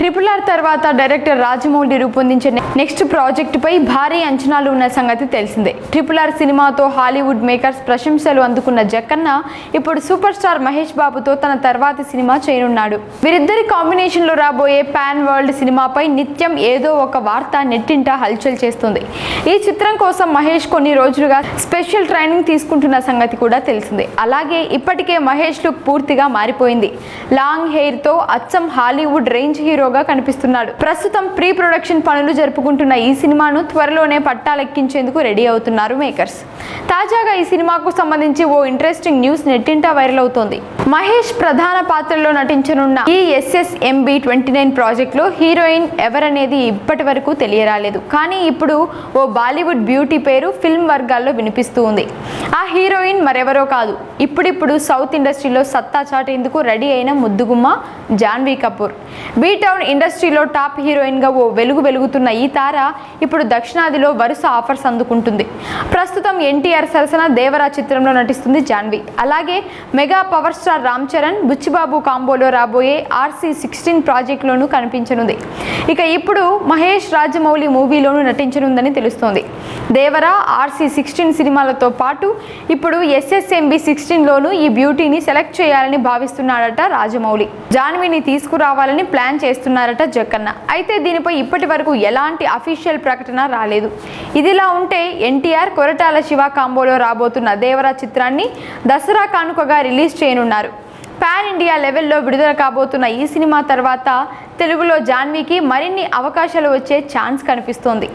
Triple R తర్వాత director Rajamouli రూపొందించే next ప్రాజెక్టుపై భారీ అంచనాలు ఉన్న సంగతి తెలిసిందే. ట్రిపుల్ ఆర్ సినిమాతో హాలీవుడ్ మేకర్స్ ప్రశంసలు అందుకున్న జక్కన్న ఇప్పుడు సూపర్ స్టార్ మహేష్ బాబుతో తన తర్వాతి సినిమా చేయనున్నాడు. వీరిద్దరి కాంబినేషన్లో రాబోయే పాన్ వరల్డ్ సినిమాపై నిత్యం ఏదో ఒక వార్త నెట్టింట హల్చల్ చేస్తుంది. ఈ చిత్రం కోసం మహేష్ కొన్ని రోజులుగా స్పెషల్ ట్రైనింగ్ తీసుకుంటున్న సంగతి కూడా తెలిసిందే. అలాగే ఇప్పటికే మహేష్ లుక్ పూర్తిగా మారిపోయింది. లాంగ్ హెయిర్తో అచ్చం హాలీవుడ్ రేంజ్ హీరో హీరోగా కనిపిస్తున్నాడు. ప్రస్తుతం ప్రీ ప్రొడక్షన్ పనులు జరుపుకుంటున్న ఈ సినిమాను త్వరలోనే పట్టాలెక్కించేందుకు రెడీ అవుతున్నారు మేకర్స్. తాజాగా ఈ సినిమాకు సంబంధించి ఓ ఇంట్రెస్టింగ్ న్యూస్ నెట్టింటా వైరల్ అవుతోంది. మహేష్ ప్రధాన పాత్రలో నటించనున్న ఈ ఎస్ఎస్ఎంబి ట్వంటీ నైన్ ప్రాజెక్ట్లో హీరోయిన్ ఎవరనేది ఇప్పటి వరకు తెలియరాలేదు. కానీ ఇప్పుడు ఓ బాలీవుడ్ బ్యూటీ పేరు ఫిల్మ్ వర్గాల్లో వినిపిస్తూ ఉంది. ఆ హీరోయిన్ మరెవరో కాదు. ఇప్పుడిప్పుడు సౌత్ ఇండస్ట్రీలో సత్తా చాటేందుకు రెడీ అయిన ముద్దుగుమ్మ జాన్వీ కపూర్. బీ టౌన్ ఇండస్ట్రీలో టాప్ హీరోయిన్గా ఓ వెలుగు వెలుగుతున్న ఈ తార ఇప్పుడు దక్షిణాదిలో వరుస ఆఫర్స్ అందుకుంటుంది. ప్రస్తుతం ఎన్టీఆర్ సరసన దేవరా చిత్రంలో నటిస్తుంది జాన్వీ. అలాగే mega power star Ram Charan Buchibabu కాంబోలో రాబోయే ఆర్సీ సిక్స్టీన్ ప్రాజెక్టులోనూ కనిపించనుంది. ఇక ఇప్పుడు మహేష్ రాజమౌళి మూవీలోనూ నటించనుందని తెలుస్తోంది. దేవరా ఆర్సీ సిక్స్టీన్ సినిమాలతో పాటు ఇప్పుడు ఎస్ఎస్ఎంబి సిక్స్టీన్లోనూ ఈ బ్యూటీని సెలెక్ట్ చేయాలని భావిస్తున్నాడట రాజమౌళి. జాన్వీని తీసుకురావాలని ప్లాన్ చేస్తున్నారట జక్కన్న అయితే దీనిపై ఇప్పటి వరకు ఎలాంటి అఫీషియల్ ప్రకటన రాలేదు. ఇదిలా ఉంటే ఎన్టీఆర్ కొరటాల శివ కాంబోలో రాబోతున్న దేవరా చిత్రాన్ని దసరా కానుకగా రిలీజ్ చేయనున్నారు. పాన్ ఇండియా లెవెల్లో విడుదల కాబోతున్న ఈ సినిమా తర్వాత తెలుగులో జాన్వీకి మరిన్ని అవకాశాలు వచ్చే ఛాన్స్ కనిపిస్తోంది.